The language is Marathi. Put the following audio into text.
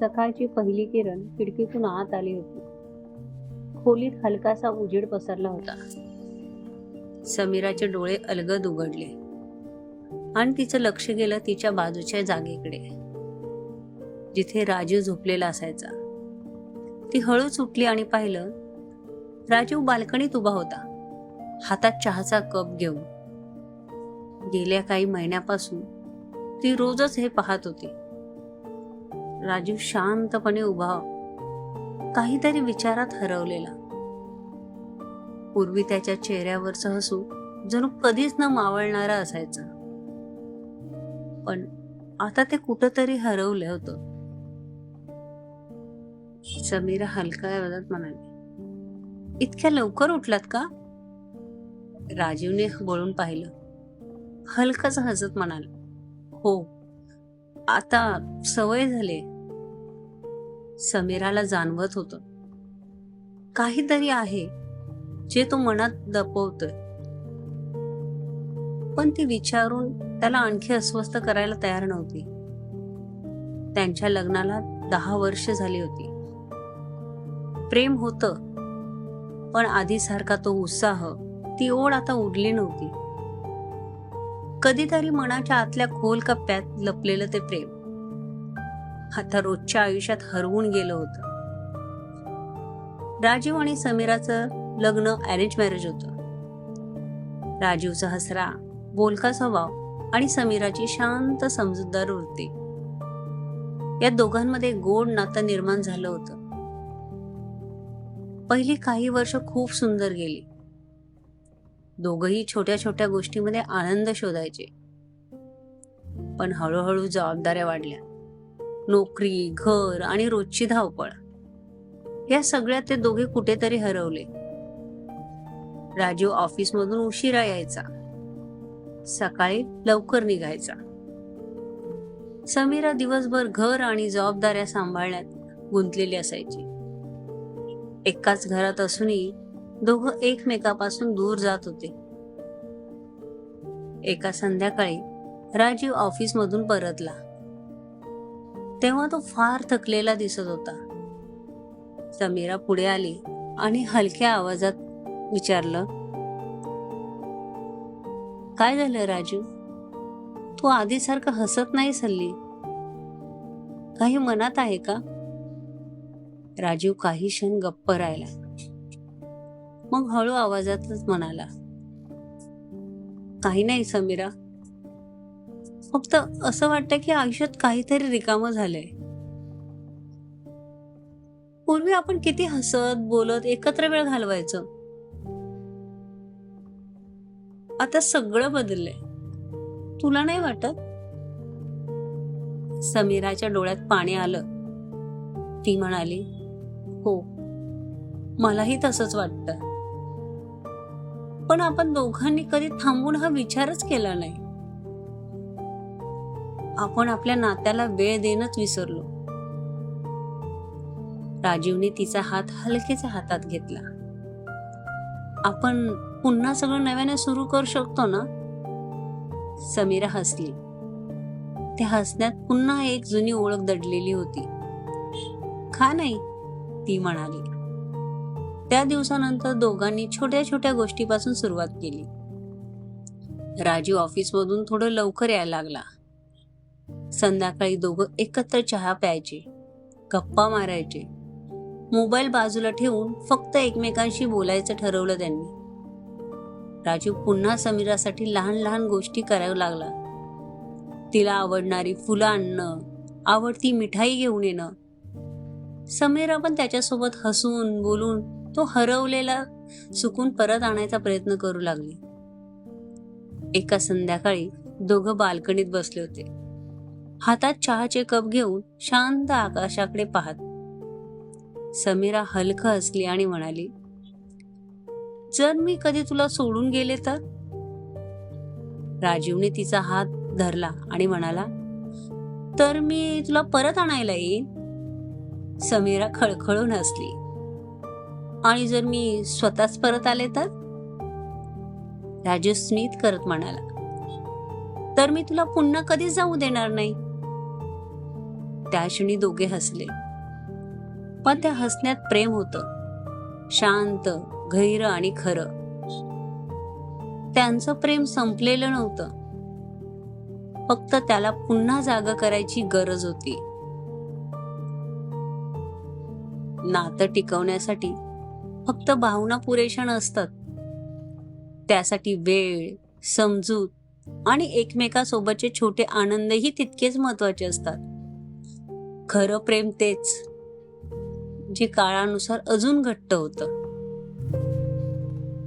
सकाळची पहिली किरण खिडकीतून आत आली होती. खोलीत हलकासा उजेड पसरला होता. समीराचे डोळे अलगद उघडले. आणि तिचं लक्ष गेलं तिच्या बाजूच्या जागेकडे. जिथे राजू झोपलेला असायचा. ती हळूच उठली आणि पाहिलं राजू बाल्कनीत उभा होता. हातात चहाचा कप घेऊन. गेल्या काही महिन्यापासून ती रोजच हे पाहत होती. राजीव शांतपणे उभा हो. काहीतरी विचारात हरवलेला. पूर्वी त्याच्या चेहऱ्यावरचं हसू जणू कधीच न मावळणारा असायचं. पण आता ते कुठंतरी हरवलं होतं. समीरा हलका आवाजात म्हणाली इतक्या लवकर उठलात का? राजीवने बोलून पाहिलं. हलकच हसत म्हणाल हो आता सवय झाले. समीराला जाणवत होत. काहीतरी आहे जे तो मनात दपवतोय पण ती विचारून त्याला आणखी अस्वस्थ करायला तयार नव्हती. त्यांच्या लग्नाला दहा वर्ष झाली होती. प्रेम होत पण आधीसारखा तो उत्साह ती ओढ आता उरली नव्हती. कधीतरी मनाच्या आतल्या खोल कप्प्यात लपलेलं ते प्रेम. आता रोजच्या आयुष्यात हरवून गेलं होतं. राजीव आणि समीराचं लग्न अरेंज मॅरेज होत. राजीवचा हसरा बोलका स्वभाव आणि समीराची शांत समजूतदार वृत्ती. या दोघांमध्ये गोड नातं निर्माण झालं होतं. पहिली काही वर्ष खूप सुंदर गेली. दोघही छोट्या छोट्या गोष्टीमध्ये आनंद शोधायचे. पण हळूहळू जबाबदाऱ्या वाढल्या. नोकरी घर आणि रोजची धावपळ. या सगळ्यात ते दोघे कुठेतरी हरवले. राजीव ऑफिसमधून उशिरा यायचा. सकाळी लवकर निघायचा. समीरा दिवसभर घर आणि जबाबदाऱ्या सांभाळण्यात गुंतलेली असायची. एकाच घरात असूनही दोघं एकमेकापासून दूर जात होते. एका संध्याकाळी राजीव ऑफिसमधून परतला. तेव्हा तो फार थकलेला दिसत होता. समीरा पुढे आली आणि हलक्या आवाजात विचारलं काय झालं राजू तू आधीसारखं हसत नाही हल्ली काही मनात आहे का? राजीव काही क्षण गप्प राहिला. मग हळू आवाजातच म्हणाला काही नाही समीरा. फक्त असं वाटतं की आयुष्यात काहीतरी रिकामं झालंय. पूर्वी आपण किती हसत बोलत एकत्र वेळ घालवायचं. आता सगळं बदललंय. तुला नाही वाटत? समीराच्या डोळ्यात पाणी आलं. ती म्हणाली हो मलाही तसंच वाटतं. पण आपण दोघांनी कधी थांबून हा विचारच केला नाही. आपण आपल्या नात्याला वेळ देणंच विसरलो. राजीवने तिचा हात हलकेच्या हातात घेतला. आपण पुन्हा सगळं नव्याने सुरू करू शकतो ना? समीरा हसली. त्या हसण्यात पुन्हा एक जुनी ओळख दडलेली होती. खा नाही ती म्हणाली. त्या दिवसानंतर दोघांनी छोट्या छोट्या गोष्टीपासून सुरुवात केली. राजू ऑफिसमधून थोडं लवकर यायला लागला. संध्याकाळी दोघं एकत्र चहा प्यायचे गप्पा मारायचे. मोबाईल बाजूला ठेवून फक्त एकमेकांशी बोलायचं ठरवलं त्यांनी. राजू पुन्हा समीरासाठी लहान लहान गोष्टी करायला लागला. तिला आवडणारी फुलं आणणं आवडती मिठाई घेऊन येणं. समीरा पण त्याच्यासोबत हसून बोलून तो हरवलेला सुकून परत आणायचा प्रयत्न करू लागली. एका संध्याकाळी दोघं बाल्कनीत बसले होते. हातात चहाचे कप घेऊन शांत आकाशाकडे पाहत. समीरा हलक हसली आणि म्हणाली जर मी कधी तुला सोडून गेले तर? राजीवने तिचा हात धरला आणि म्हणाला तर मी तुला परत आणायला येईन. समीरा खळखळून हसली. आणि जर मी स्वतःच परत आले तर? राजू स्मित करत म्हणाला तर मी तुला पुन्हा कधीच जाऊ देणार नाही. त्या क्षणी दोघे हसले. पण त्या हसण्यात प्रेम होतं. शांत गैर आणि खरं. त्यांचं प्रेम संपलेलं नव्हतं. फक्त त्याला पुन्हा जागा करायची गरज होती. नातं टिकवण्यासाठी फक्त भावना पुरेशा नसतात. त्यासाठी वेळ समजूत आणि एकमेकासोबतचे छोटे आनंदही तितकेच महत्त्वाचे असतात. खरं प्रेम तेच जे काळानुसार अजून घट्ट होतं.